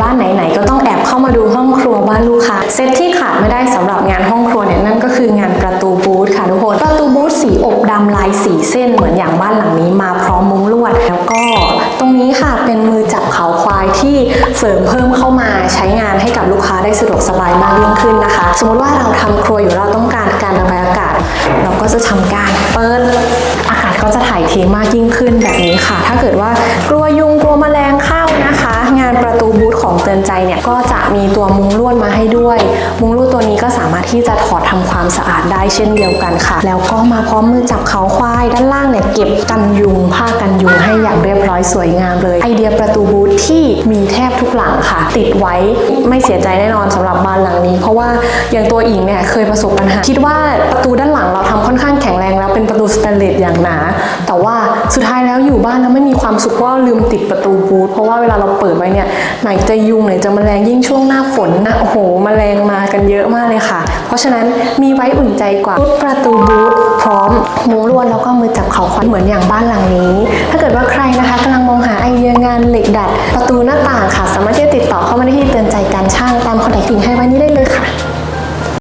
บ้านไหนๆก็ต้องแอบเข้ามาดูห้องครัวบ้านลูกค้าเซตที่ขาดไม่ได้สำหรับงานห้องครัวเนี่ยนั่นก็คืองานประตูบูธค่ะทุกคนประตูบูธสีอบดำลายสีเส้นเหมือนอย่างบ้านหลังนี้มาพร้อมมุ้งลวด แล้วก็ตรงนี้ค่ะเป็นมือจับเขาควายที่เสริมเพิ่มเข้ามาใช้งานให้กับลูกค้าได้สะดวกสบายมากยิ่งขึ้นนะคะ สมมติว่าเราทำครัวอยู่เราต้องการการระบายอากาศ เราก็จะทำการเปิดอากาศก็จะถ่ายเทมากยิ่งขึ้นแบบนี้ค่ะ ถ้าเกิดว่ากลัวยุง ตือนใจเนี่ยก็จะมีตัวมุ้งลวดมาให้ด้วย มุ้งลวดตัวนี้ก็สามารถที่จะถอดทำความสะอาดได้เช่นเดียวกันค่ะ แล้วก็มาพร้อมมือจับเขาควาย ด้านล่างเนี่ยเก็บกันยุง ผ้ากันยุงให้อย่างเรียบร้อยสวยงามเลย ไอเดียประตูบูธที่มีแทบทุกหลังค่ะ ติดไว้ไม่เสียใจแน่นอนสำหรับบ้านหลังนี้ เพราะว่าอย่างตัวอิงเนี่ยเคยประสบปัญหา คิดว่าประตูด้านหลังเราทำค่อนข้างแข็งแรงแล้วเป็นประตูสแตนเลสอย่างหนา สุดท้ายแล้วอยู่บ้านแล้วไม่มีความสุขเพราะลืมติดประตูบูธเพราะว่าเวลาเราเปิดไว้เนี่ยไหนจะยุงไหนจะแมลงยิ่งช่วงหน้าฝนนะโอ้โหแมลงมากันเยอะมากเลยค่ะ เพราะฉะนั้นมีไว้อุ่นใจกว่าชุดประตูบูธพร้อมมุ้งลวดแล้วก็มือจับเขาควันเหมือนอย่างบ้านหลังนี้ ถ้าเกิดว่าใครนะคะกำลังมองหาไอเดียงานเหล็กดัด ประตูหน้าต่างค่ะ สามารถที่จะติดต่อเข้ามาได้ที่เตือนใจการช่างตามคอนแทคทิ้งให้ไว้นี้ได้เลยค่ะ